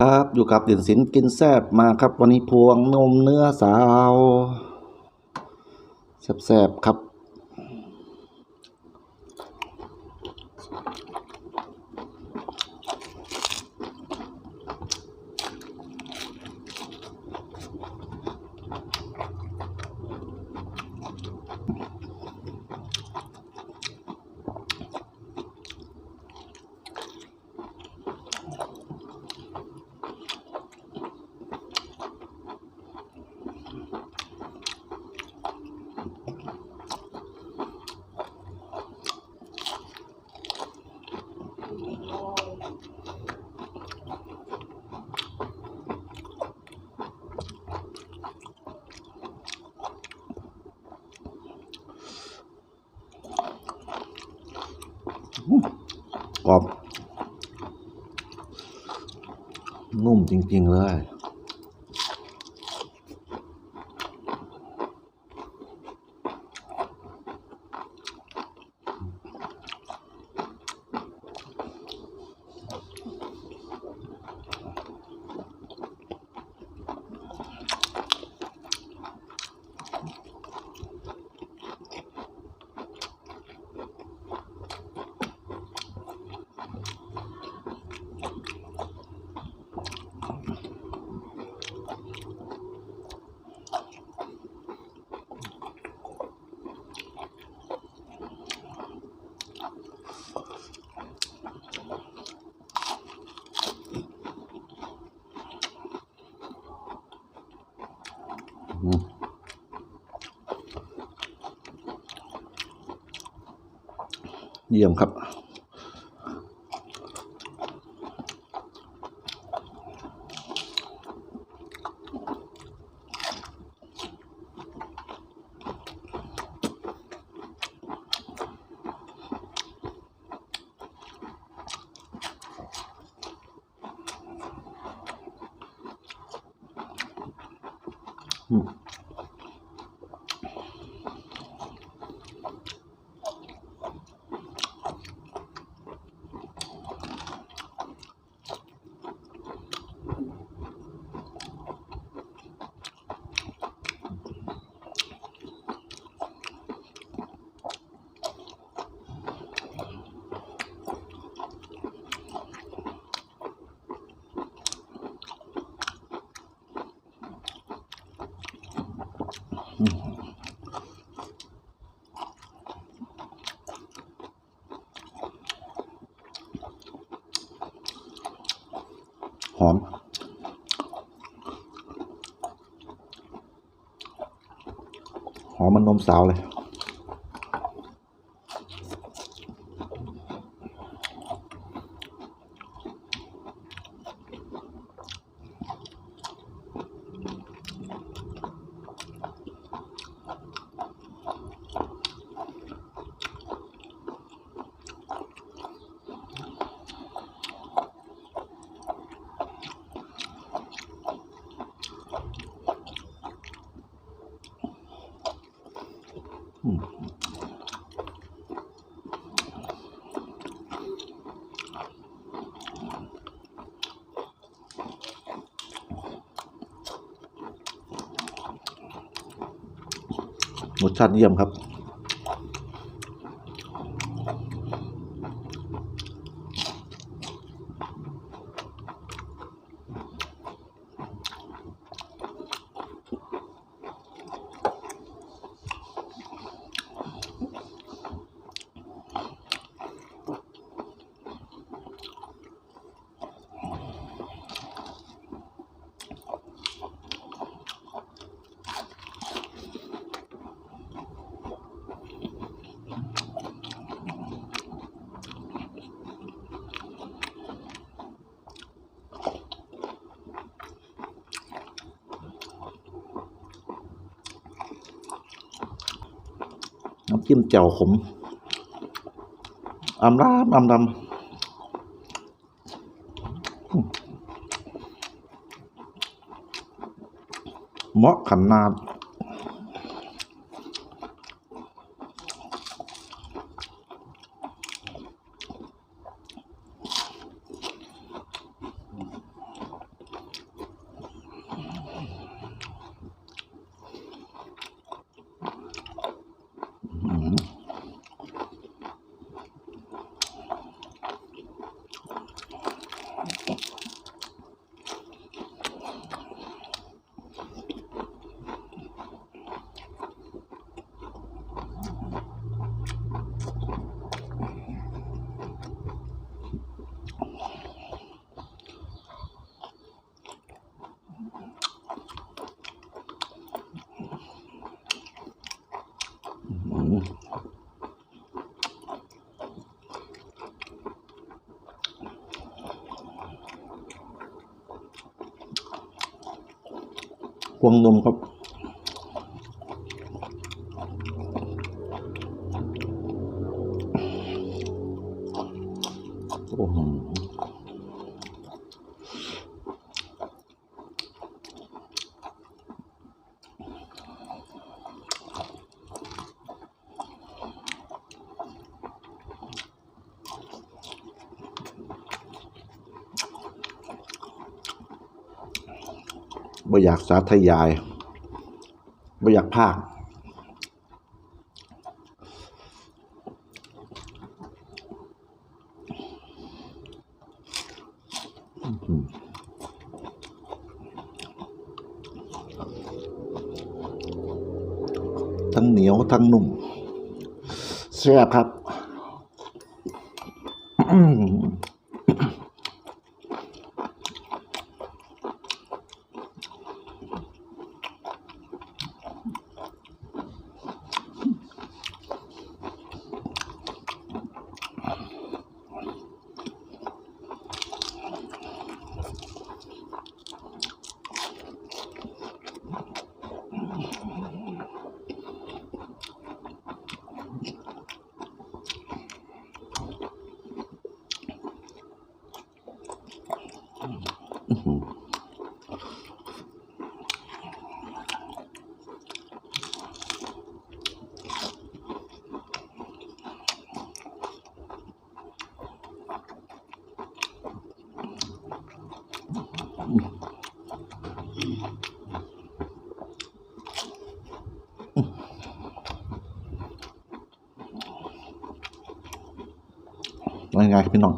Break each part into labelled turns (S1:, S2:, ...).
S1: ครับอยู่กับเด่นสินกินแซบมาครับ วันนี้พวงนมเนื้อสาว แซบๆครับ กรอบนุ่มจริง ๆ เลย อืม เยี่ยมครับ อืม หอม หอมันนมสาวเลย ร สชาติเยี่ยมครับ น้ำจิ้มแจ่วขมอำลาอำลำเหมาะขนาด พวงนมครับ โอ้โห บ่อยากสาธยายบ่อยากพากทั้งเหนียว ทั้งนุ่มแซ่บครับ ว่ายังไงครับพี่น้อง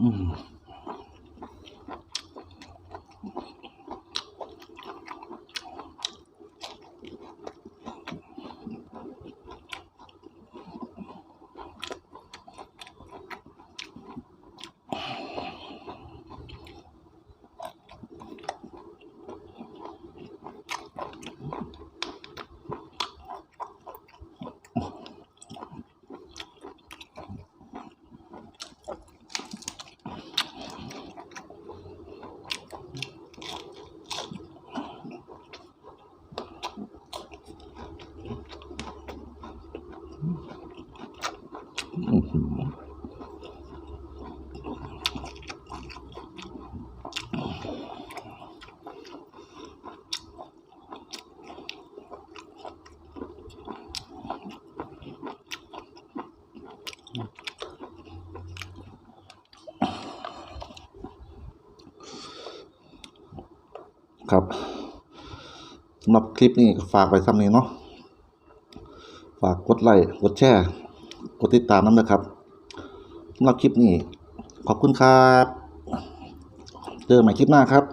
S1: うん。 ครับสำหรับคลิปนี้ฝากไปซ้ำนี้เนาะฝากกดไลค์กดแชร์กดติดตามน้ำนะครับสำหรับคลิปนี้ ขอบคุณครับ เจอกันใหม่คลิปหน้าครับ